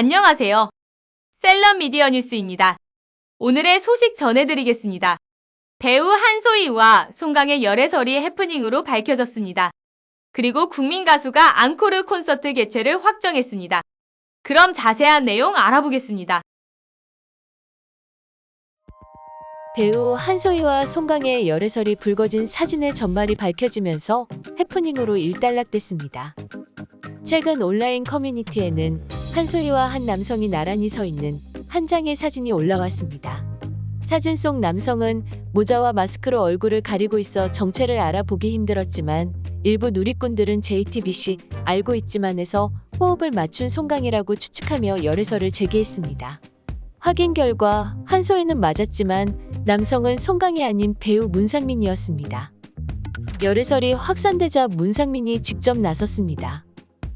안녕하세요. 셀럽 미디어 뉴스입니다. 오늘의 소식 전해드리겠습니다. 배우 한소희와 송강의 열애설이 해프닝으로 밝혀졌습니다. 그리고 국민 가수가 앙코르 콘서트 개최를 확정했습니다. 그럼 자세한 내용 알아보겠습니다. 배우 한소희와 송강의 열애설이 불거진 사진의 전말이 밝혀지면서 해프닝으로 일단락됐습니다. 최근 온라인 커뮤니티에는 한소희와 한 남성이 나란히 서 있는 한 장의 사진이 올라왔습니다. 사진 속 남성은 모자와 마스크로 얼굴을 가리고 있어 정체를 알아보기 힘들었지만 일부 누리꾼들은 JTBC 알고 있지만에서 호흡을 맞춘 송강이라고 추측하며 열애설을 제기했습니다. 확인 결과 한소희는 맞았지만 남성은 송강이 아닌 배우 문상민이었습니다. 열애설이 확산되자 문상민이 직접 나섰습니다.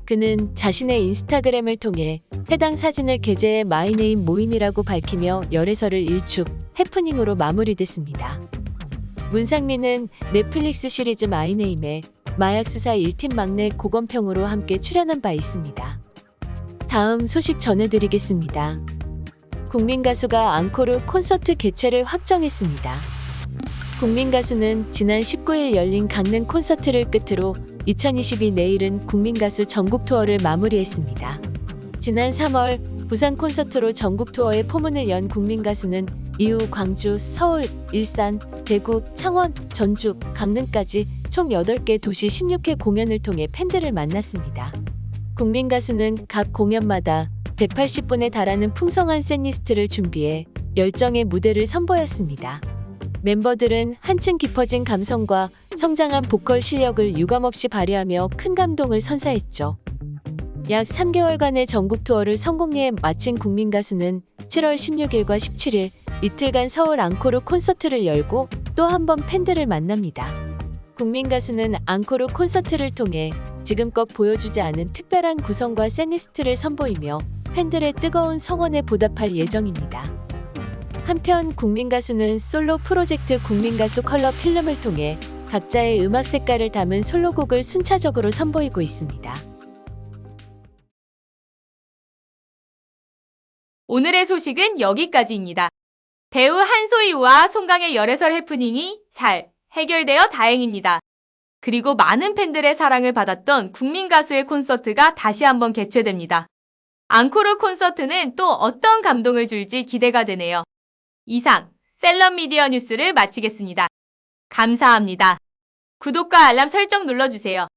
그는 자신의 인스타그램을 통해 해당 사진을 게재해 마이네임 모임이라고 밝히며 열애설을 일축, 해프닝으로 마무리됐습니다. 문상민은 넷플릭스 시리즈 마이네임에 마약수사 1팀 막내 고건평으로 함께 출연한 바 있습니다. 다음 소식 전해드리겠습니다. 국민 가수가 앙코르 콘서트 개최를 확정했습니다. 국민 가수는 지난 19일 열린 강릉 콘서트를 끝으로 2022 내일은 국민 가수 전국 투어를 마무리했습니다. 지난 3월 부산 콘서트로 전국 투어의 포문을 연 국민 가수는 이후 광주, 서울, 일산, 대구, 창원, 전주, 강릉까지 총 8개 도시 16회 공연을 통해 팬들을 만났습니다. 국민 가수는 각 공연마다 180분에 달하는 풍성한 셋리스트를 준비해 열정의 무대를 선보였습니다. 멤버들은 한층 깊어진 감성과 성장한 보컬 실력을 유감없이 발휘하며 큰 감동을 선사했죠. 약 3개월간의 전국 투어를 성공리에 마친 국민 가수는 7월 16일과 17일 이틀간 서울 앙코르 콘서트를 열고 또 한 번 팬들을 만납니다. 국민 가수는 앙코르 콘서트를 통해 지금껏 보여주지 않은 특별한 구성과 셋리스트를 선보이며 팬들의 뜨거운 성원에 보답할 예정입니다. 한편 국민 가수는 솔로 프로젝트 국민 가수 컬러 필름을 통해 각자의 음악 색깔을 담은 솔로곡을 순차적으로 선보이고 있습니다. 오늘의 소식은 여기까지입니다. 배우 한소희와 송강의 열애설 해프닝이 잘 해결되어 다행입니다. 그리고 많은 팬들의 사랑을 받았던 국민 가수의 콘서트가 다시 한번 개최됩니다. 앙코르 콘서트는 또 어떤 감동을 줄지 기대가 되네요. 이상 셀럽 미디어 뉴스를 마치겠습니다. 감사합니다. 구독과 알람 설정 눌러주세요.